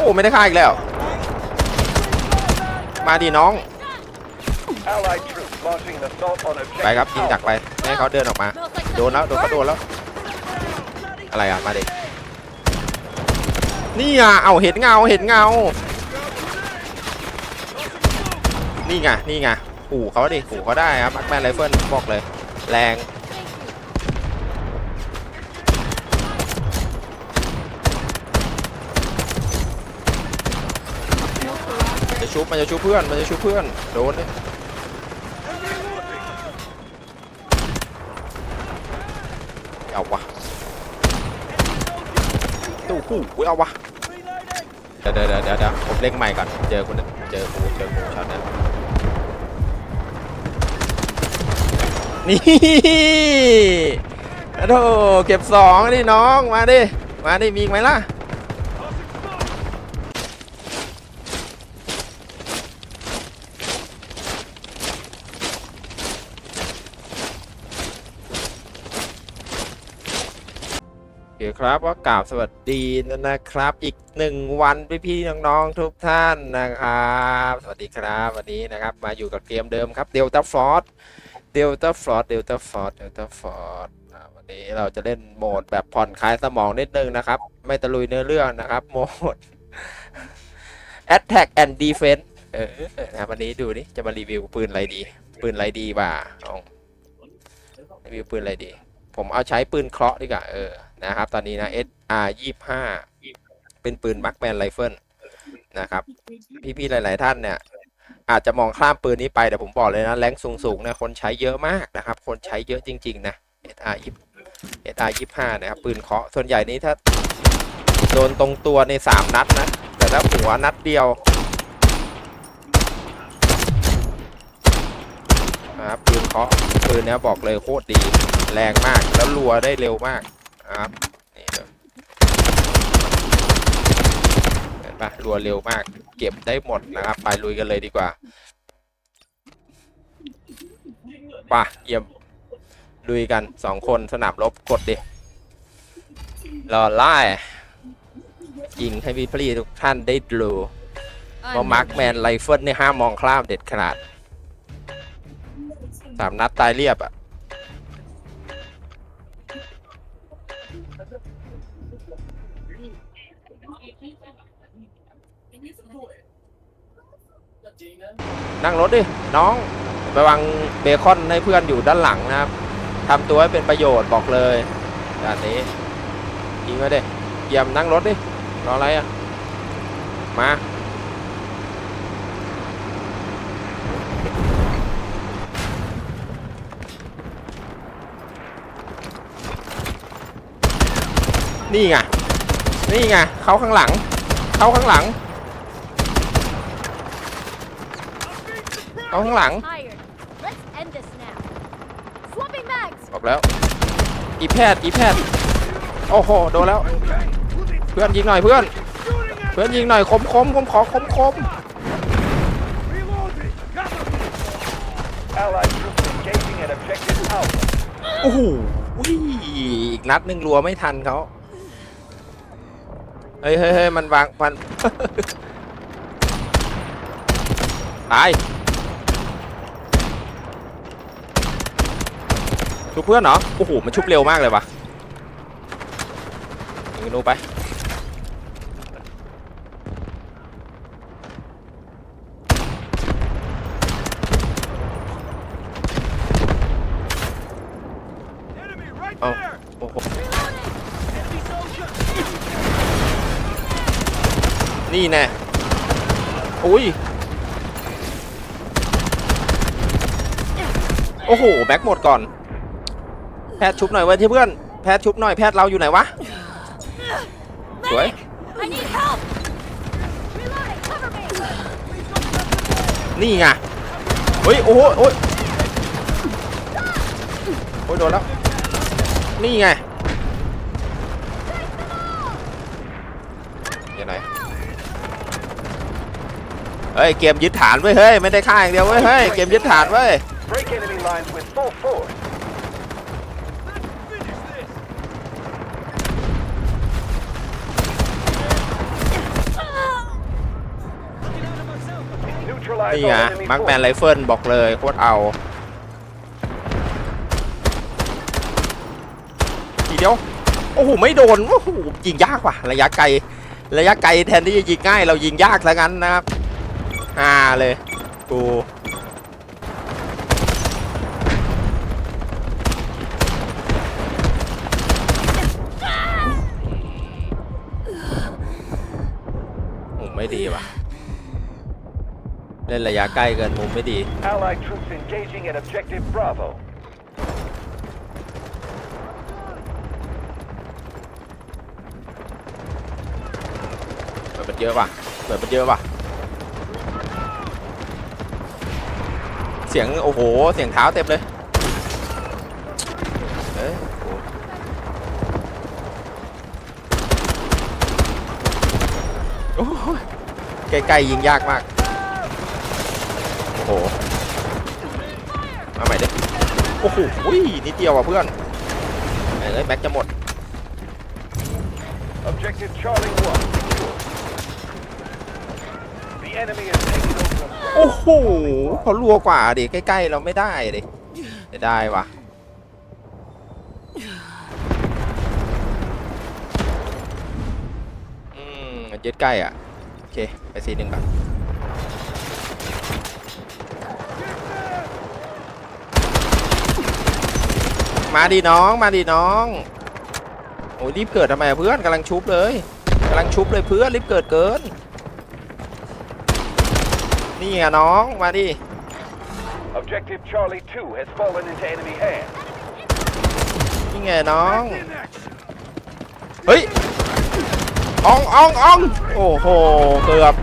โอ้ไม่ได้ฆ่าอีกแล้ว มาดิน้อง Allied troops launching an assault on objective ไปครับยิงดัก Alpha. ไปให้เขาเดินออกมา โดนแล้วโดนเขาโดนแล้ว อะไรอะมาดินี่อะเอาเห็นเงาเห็นเงา นี่ไงนี่ไงขู่เขาดิขู่เขาได้ครับมักแมนไรเฟิลบอกเลย แรง จะชุบมันจะชุบเพื่อนมันจะชุบเพื่อนโดนดิเอาวะตู้คู่อุ๊ยเอาวะเดี๋ยวเดี๋ยวเดี๋ยวเดี๋ยวผมเล่งใหม่ก่อนเจอคุณเจอกูเจอกูช็อตนั้นนี่โอ้โหเก็บสองดิน้องมาดิมาดิมีอีกไหมล่ะ ครับว่ากราบสวัสดีนะครับ อีกหนึ่งวันพี่พี่ๆน้องๆทุกท่านนะครับสวัสดีครับวันนี้นะครับ มาอยู่กับเกมเดิมครับเดลต้าฟอร์ดเดลต้าฟอร์ดเดลต้าฟอร์ดเดลต้าฟอร์ดวันนี้เราจะเล่นโหมดแบบผ่อนคลายสมองนิดนึงนะครับ ไม่ตะลุยเนื้อเรื่องนะครับโหมด Attack and Defense เออนะวันนี้ดูนี่จะมารีวิวปืนอะไรดี ปืนอะไรดีบ่าเอารีวิวปืนอะไรดี ผมเอาใช้ปืนเคราะห์ดีกว่าเออ นะครับ ตอนนี้นะ SR 25เป็นปืนมักแมนไรเฟิลนะครับ พี่ๆหลาย ๆ ท่านเนี่ย อาจจะมองข้ามปืนนี้ไปแต่ผมบอกเลยนะ แรงสูงๆเนี่ยคนใช้เยอะมากนะครับ คนใช้เยอะจริง ๆ นะ SR 20 SR 25นะครับ ปืนเคาะส่วนใหญ่นี้ถ้าโดนตรงตัวใน 3 นัดนะ แต่ถ้าหัวนัดเดียวนะครับปืนเคาะปืนเนี้ยบอกเลยโคตรดี แรงมากแล้วรัวได้เร็วมาก นะครับนี่เลยเห็นปะรัวเร็วมาก เก็บได้หมดนะครับ ไปลุยกันเลยดีกว่าป่ะเยี่ยมลุยกันสองคนสนามรบกดดิรอไล่ยิงให้พี่พลีทุกท่านได้ดูว่ามาร์คแมนไรเฟิลนี่ห้ามมองข้ามเด็ดขนาดสามนัดตายเรียบอะ นั่งรถดิน้องระวังเบคอนให้เพื่อนอยู่ด้านหลังนะครับทำตัวให้เป็นประโยชน์บอกเลยด่านนี้ยิงไว้ดิเยี่ยมนั่งรถดิรออะไรอะมานี่ไง นี่ไง เขาข้างหลัง เขาข้างหลัง เขาข้างหลัง Tired. Let's end this now. Swapping mags. บอกแล้ว อีแพทย์อีแพทย์โอ้โห โดนแล้ว เพื่อนยิงหน่อยเพื่อน เพื่อนยิงหน่อยคมคมผมขอคมคม Allied troops engaging an objective Alpha. โอ้โหอุ้ยอีกนัดหนึ่งรัวไม่ทันเขาเฮ้ยเฮ้ยเฮ้ยมันวางมัน ตาย ชุบเพื่อนเหรอ โอ้โห มันชุบเร็วมากเลยวะยิงกันดูไป เอ้าโอ้โห นี่แน่อุ้ย โอ้โห แบ็คหมดก่อน แพทย์ชุบหน่อยไว้ที่เพื่อนแพทย์ชุบหน่อยแพทย์เราอยู่ไหนวะสวย I need help. Reloading. Cover me. นี่ไงเฮ้ยโอ้โหโอ้ยโอ้ยโดนแล้ว นี่ไงอยู่ไหนเฮ้ยเกมยึดฐานเว้ยเฮ้ยไม่ได้ฆ่าอย่างเดียวเว้ยเฮ้ยเกมยึดฐานเว้ย Break enemy lines with full force. นี่ไง on enemy มาร์คแมน force. ไรเฟิลบอกเลยโคตรเอาทีเดียวโอ้โหไม่โดนโอ้โหยิงยากว่ะระยะไกลระยะไกลแทนที่จะยิงง่ายเรายิงยากซะงั้นนะครับอ่าเลยกูโอ้ไม่ดีว่ะ เล่นระยะใกล้เกินมุมไม่ดี Allied troops engaging at objective Bravo. เหมือนมันเยอะว่ะเหมือนมันเยอะว่ะ เสียงโอ้โห เสียงเท้าเต็มเลยเอ้ยโอ้โหใกล้ๆยิงยากมากโอ้โหมาใหม่ดิโอ้โหอุ้ยนิดเดียวว่ะเพื่อนเอ้ยแม็กจะหมด Objective Charlie 1. secure. The enemy is taking over. โอ้โหเขารัวกว่าดิใกล้ๆเราไม่ได้ดิจะได้วะอืมมันยึดใกล้อะ โอเค ไปซีหนึ่งก่อน มาดิน้องมาดิน้องโอ้ยรีบเกิดทำไมอะเพื่อนกำลังชุบเลยกำลังชุบเลยเพื่อนรีบเกิดเกิน นี่ไงน้องมาดิ Objective Charlie 2 has fallen into enemy hands. นี่ไงน้อง เฮ้ยอองอองอองโอ้โห เกือบ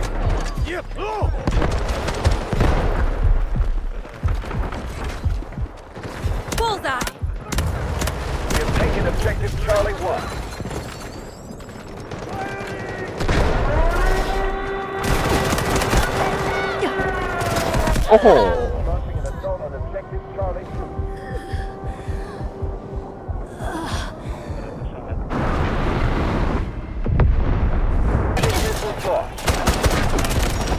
อ้โห Launching an assault on objective Charlie 2. Missile lost.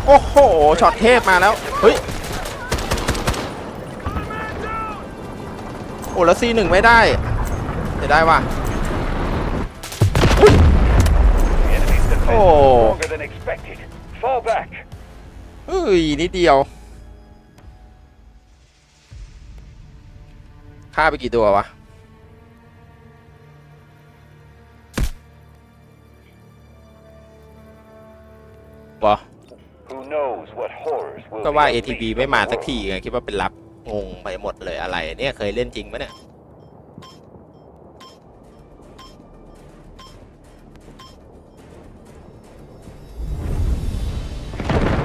โอ้โห ช็อตเทพมาแล้ว เฮ้ย โอ้แล้วซีหนึ่งไม่ได้จะได้ว่ะ The enemy's defense Oh. is stronger than expected. Fall back. เฮ้ยนิดเดียว ฆ่าไปกี่ตัววะบอ Who knows what horrors will ก็ว่า be ATB unleashed ไม่มา on the สักที world. ไงคิดว่าเป็นรับงงไปหมดเลยอะไร เนี่ยเคยเล่นจริงไหมเนี่ย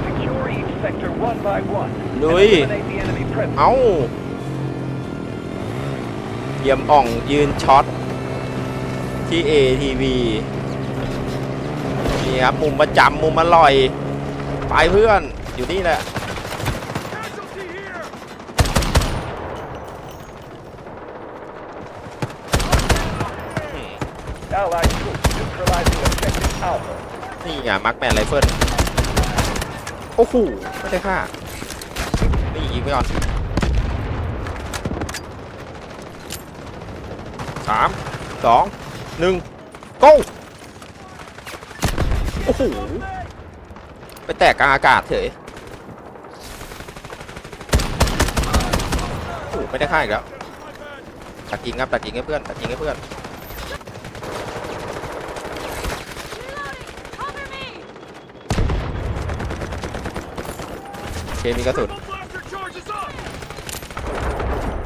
Secure each sector one by one. and ลุย eliminate the enemy presence. เอ้า เยี่ยมอ่องยืนช็อต ที่ ATV นี่ครับมุมประจำมุมอร่อย ไปเพื่อนอยู่นี่แหละนี่ไงมาร์คแมนไรเฟิลโอ้โหไม่ได้ค่านี่ยิงไม่ออน สามสองหนึ่งโก้โอ้โห ไปแตกกลางอากาศเฉยโอ้ไม่ได้ค่าอีกแล้ว ตัดยิงครับ ตัดยิงให้เพื่อน ตัดยิงให้เพื่อน เคมีกระสุน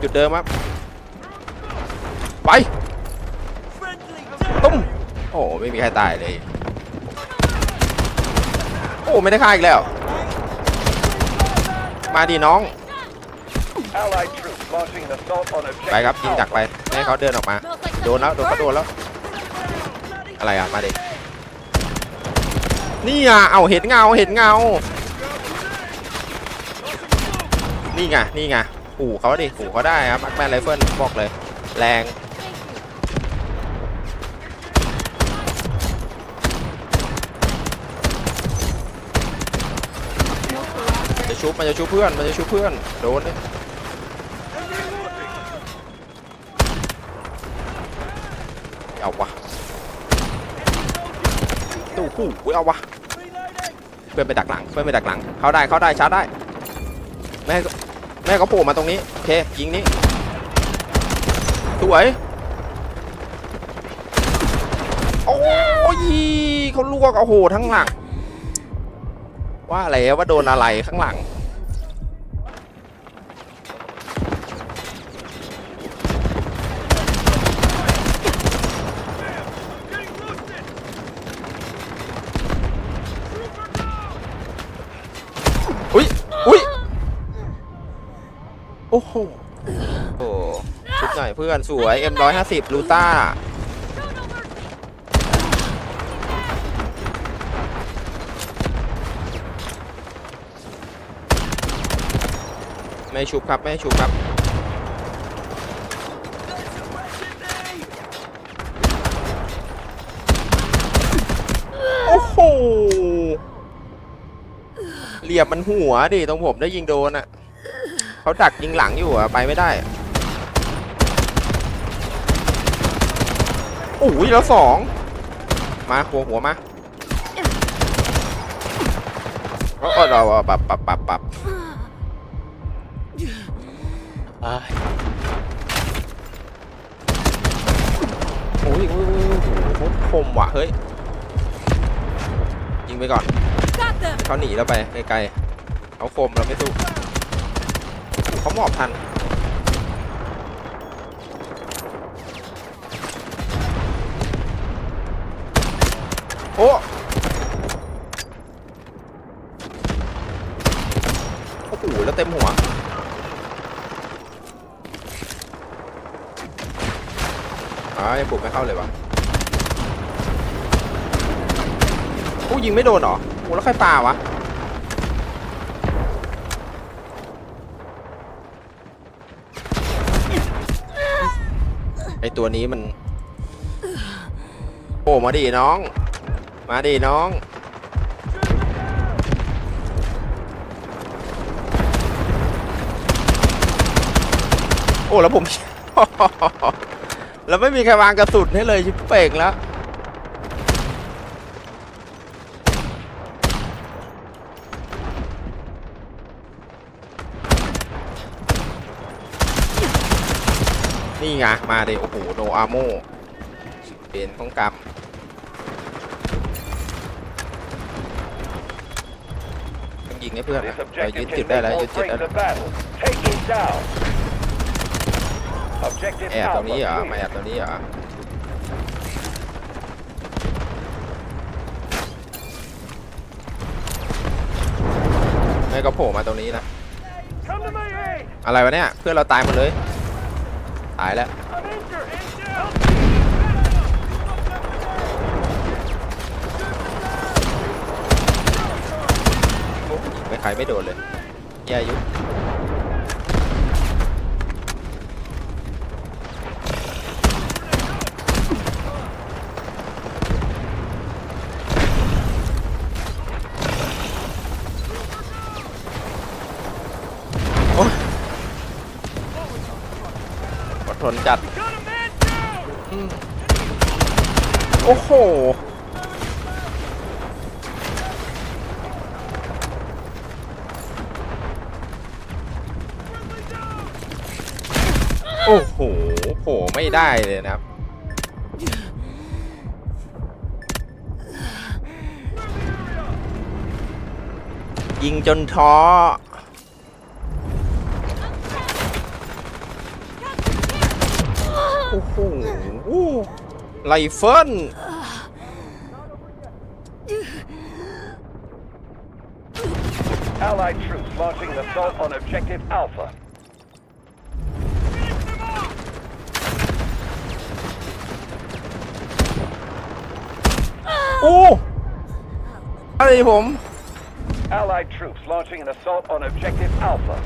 จุดเดิมครับ ไปตุ้มโอ้ไม่มีใครตายเลย โอ้ไม่ได้ฆ่าอีกแล้ว มาดิน้อง Allied troops launching an assault on objective ไปครับยิงดัก Alpha. ไปให้เขาเดินออกมา Smells like โดนแล้วโดนเขาโด something's นแล้ว อะไรอะมาดินี่อะเอาเห็นเงาเห็นเงา นี่ไงนี่ไงขู่เขาดิขู่เขาได้ครับมักแมนไรเฟิลบอกเลย แรง จะชุบมันจะชุบเพื่อนมันจะชุบเพื่อนโดนเลยเอาวะตู้หูอุ๊ยเอาวะเพื่อนไปดักหลังเพื่อนไปดักหลัง เข้าได้เข้าได้ชาร์จได้แม่แม่เขาโผล่มาตรงนี้โอเคยิงนี้สวยโอ้ยเขาลวกเอาโหทั้งหลัง ว่าแล้วว่าโดนอะไรข้างหลัง อุ้ยอุ้ยโอ้โหโอ้ชุดหน่อยเพื่อนสวย M150 ลูต้า ไม่ชุบครับ ไม่ชุบครับ โอ้โหเหลี่ยมมันหัวดิตรงผมได้ยิงโดนอะเขาดักยิงหลังอยู่อะไปไม่ได้โอ้ยแล้วสองมาหัวหัวมาเออเราปรับปรับปรับปรับ อ้ายโอ้ยโอ้ยโอ้ยโอ้โหโคตรคมว่ะ เฮ้ย ยิงไปก่อน Got them. เขาหนีเราไปไกลๆเขาคมเราไม่สู้เขาหมอบทัน โอ้โอ้โหแล้วเต็มหัว อ้าวยังบุกไม่เข้าเลยวะโอ้ยิงไม่โดนเหรอโอ้แล้วใครปาวะไอตัวนี้มันโอ้มาดิน้อง มาดิน้องโอ้แล้วผม แล้วไม่มีใครวางกระสุนให้เลยชิบเป่งแล้วนี่ไงมาเดโอ้โหโนอาโมเป็นของกรรมต้องยิงให้เพื่อนนะเรายึดจุดได้แล้วยึดจุดได้แล้ว แอบตรง Alpha นี้เหรอ clear. มาแอบตรงนี้เหรอไม่ก็โผล่มาตรงนี้นะ Come to my aid. อะไรวะเนี่ย เพื่อนเราตายหมดเลย ตายแล้ว I'm injured. Help. โอ้ยิงไม่ใครไม่โดนเลยแย่อยุโอ้ยอดท นจัด Got a man down. อืมโอ้โห โอ้โหโผล่ไม่ได้เลยนะครับ ยิงจนท้อ โอ้โหไรเฟิล Allied troops launching an assault on objective Alpha. โอ้อะไรผม Allied troops launching an assault on objective Alpha.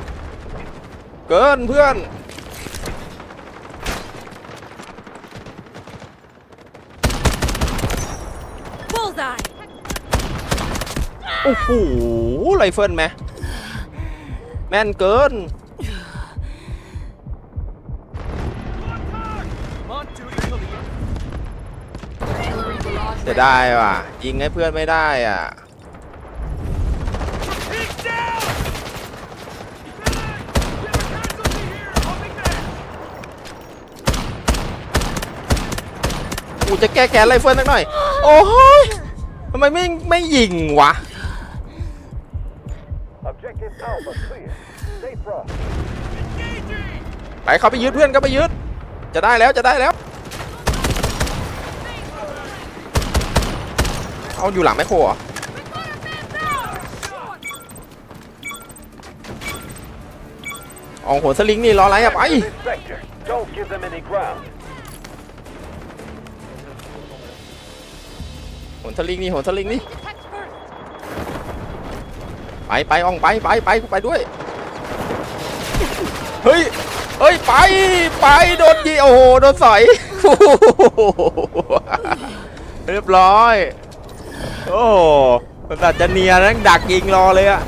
เกินเพื่อน โอ้โหไรเฟิลไหมแม่นเกิน จะได้ว่ะ ยิงให้เพื่อนไม่ได้อะกูจะแก้แค้นไรเฟิลสักหน่อย โอ้ยทำไมไม่ไม่ยิงวะ ไปเขาไปยึดเพื่อนก็ไปยึด จะได้แล้วจะได้แล้ว เอาอยู่หลังแมคโครเหรอเอาโหนสลิงนี่รออะไรอะไป This sector. Don't give them any ground. โหนสลิงนี่โหนสลิงนี่ไปไปอองไปไปไปกูไปด้วย เฮ้ย เฮ้ยไปไปโดนยิงโอ้โหโดนสอยเรียบร้อย โอ้มันอาจจะเนียนั่งดักยิงรอเลยอะ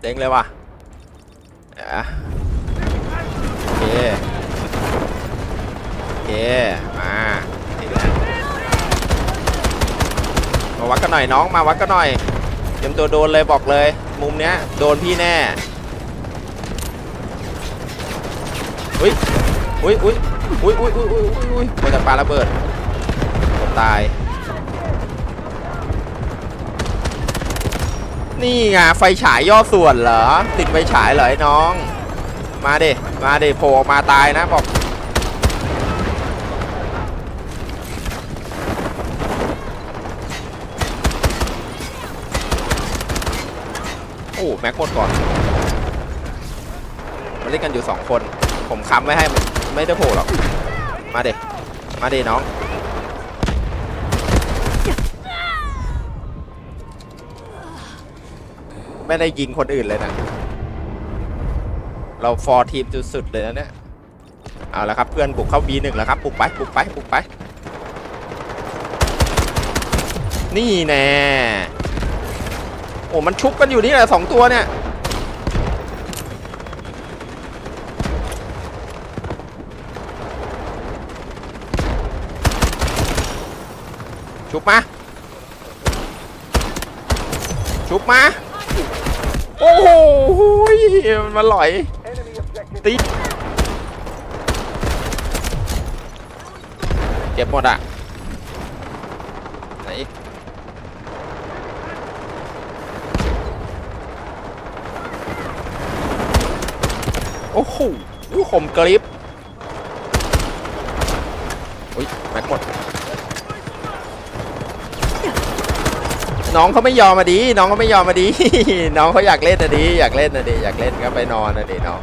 เด้งเลยว่ะโอเคโอเคมามาวัดกันหน่อยน้องมาวัดกันหน่อยเตรียมตัวโดนเลยบอกเลย มุมเนี้ยโดนพี่แน่ อุ้ยอุ้ยอุ้ยอุ้ยอุ้ยอุ้ยอุ้ยอุ้ยอุ้ยมาจากปลาระเบิดผมตาย นี่ไงไฟฉายย่อส่วนเหรอ ติดไฟฉายเหรอไอ้น้อง มาเดิมาเดิโผล่ออกมาตายนะบอกโอ้แม็กหมดก่อนมาเล่นกันอยู่สองคน ผมค้ำไว้ให้มันไม่ได้โผล่หรอก มาเด็มาเด็น้อง ไม่ได้ยิงคนอื่นเลยนะ เราฟอร์ทีมสุดๆเลยนะเนี่ย เอาละครับเพื่อนบุกเข้า B1 แล้วครับบุกไปบุกไปบุกไป นี่แน่โอ้มันชุบกันอยู่นี่แหละสองตัวเนี่ย ชุบมา ชุบมา โอ้โหมันมาหลอย ตีเก็บหมดอะ ไหนอีกโอ้โหคมกริบอุ้ยแม็กหมด น้องเขาไม่ยอมมาดี น้องเขาไม่ยอมมาดี น้องเขาอยากเล่นนะดี อยากเล่นนะดี อยากเล่นก็ไปนอนนะดีน้อง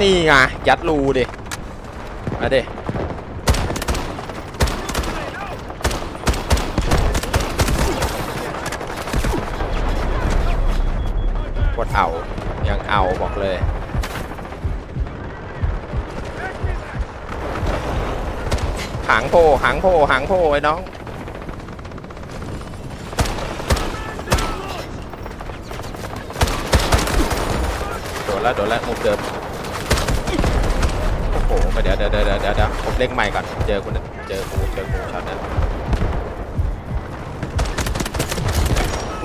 นี่ไงยัดรูดิ มาดิ กดเอายัง เอาบอกเลย หางโพหางโพหางโพไอ้น้อง โดนแล้วโดนแล้วมุมเดิม โอ้โหเดี๋ยวเดี๋ยวเดี๋ยวเดี๋ยวเดี๋ยวผมเล่งใหม่ก่อน เจอคุณเจอกูเจอกูช็อตนั้น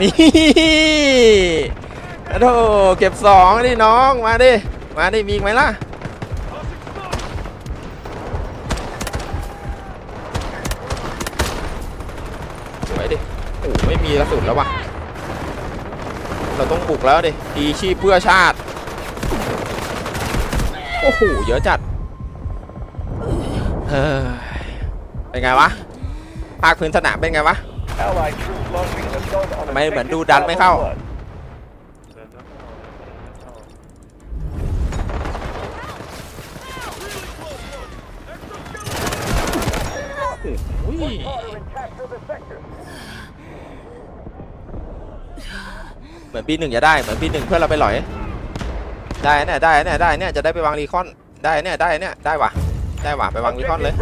นี่ โอ้โหเก็บสองดิน้องมาดิมาดิมีอีกไหมล่ะสวยดิโอ้ไม่มีกระสุนแล้ววะเราต้องบุกแล้วดิดีชีพเพื่อชาติโอ้โหเยอะจัดเฮ้ยเป็นไงวะภาคพื้นสนามเป็นไงวะทำไมเหมือนดูดันไม่เข้า เหมือนปีหนึ่งจะได้เหมือนปีหนึ่งเพื่อนเราไปหลอย ได้เนี่ยได้เนี่ยได้เนี่ยจะได้ไปวางรีคอนได้เนี่ยได้เนี่ยได้ว่ะได้ว่ะไปวางรีคอนเลย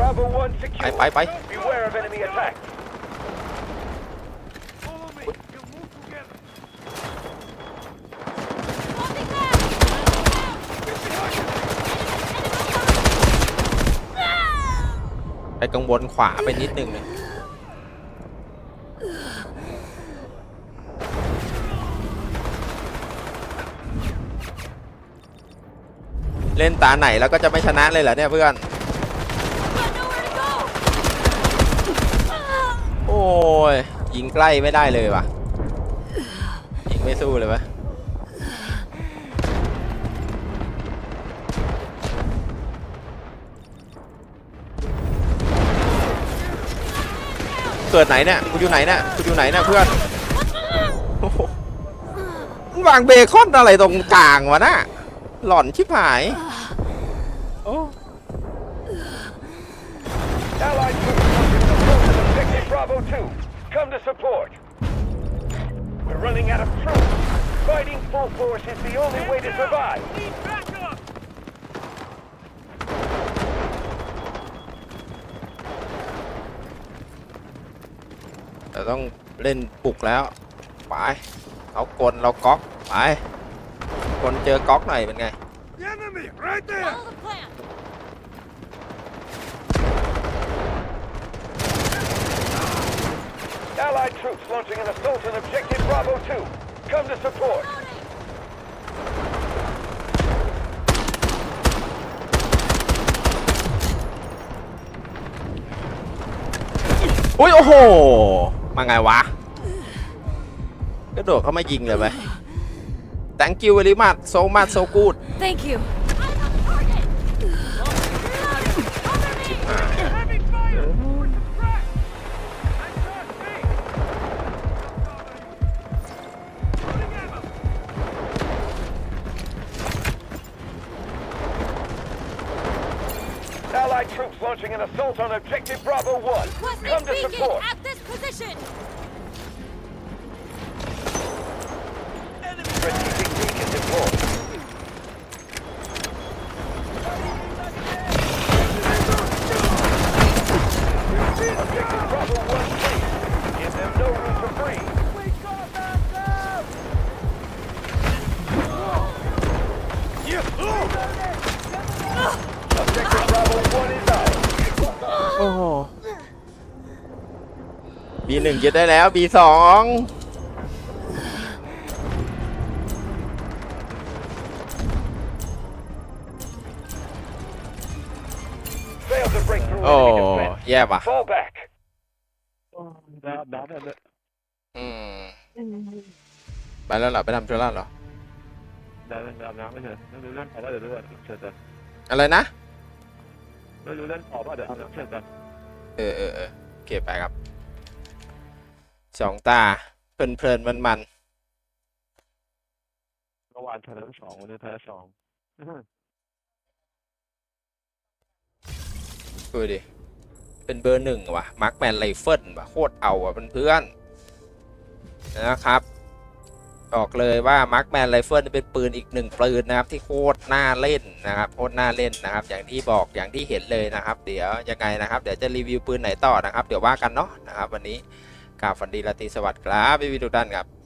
ไปไปไป Beware of enemy attack. Swapping back! ไปกังวลขวาไปนิดนึงเลยเล่นตาไหนแล้วก็จะไม่ชนะเลยเหรอเนี่ยเพื่อน โอ้ยยิงใกล้ไม่ได้เลยว่ะยิงไม่สู้เลยวะ กิดไหนเนี่ยกูอยู่ไหนเนี่ยกูอยู่ไหนเนี่ยเพื่อนวางเบคอนอะไรตรงกลางวะน่ะหล่อนชิบหายโอ้ ต้องเล่นปลุกแล้ว ไปเขากลเราก๊อก ไปกลเจอก๊อกหน่อยเป็นไง Follow the plan! Allied troops launching an assault on Objective Bravo 2. Come to support. Loading! อุ้ย โอ้โห มาไงวะกระโดดเข้ามายิงเลยไป thank you very much so much so good Thank you! I'm position! Strategic beacon deployed. Objective Bravo 1ีหนึ่งเจ็ดได้แล้วบีสองโอ้แย่ป่ะไปแล้วเหรอไปทำธุระเหรออะไรนะ เออเออเออเก็บไปครับ สองตา เพลินเพลินมันมันเมื่อวานชนะสองวันนี้แพ้สองๆดูดิ เป็นเบอร์หนึ่งว่ะ มาร์คแมนไรเฟิลว่ะ โคตรเอาอะเพื่อนๆนะครับบอกเลยว่ามาร์คแมนไรเฟิลเป็นปืนอีกหนึ่งปืนนะครับที่โคตรน่าเล่นนะครับโคตรน่าเล่นนะครับ อย่างที่บอกอย่างที่เห็นเลยนะครับ เดี๋ยวยังไงนะครับ เดี๋ยวจะรีวิวปืนไหนต่อนะครับ เดี๋ยวว่ากันเนาะนะครับ วันนี้ กราบฝันดีราตรีสวัสดิ์ครับพี่วิทุกท่านครับ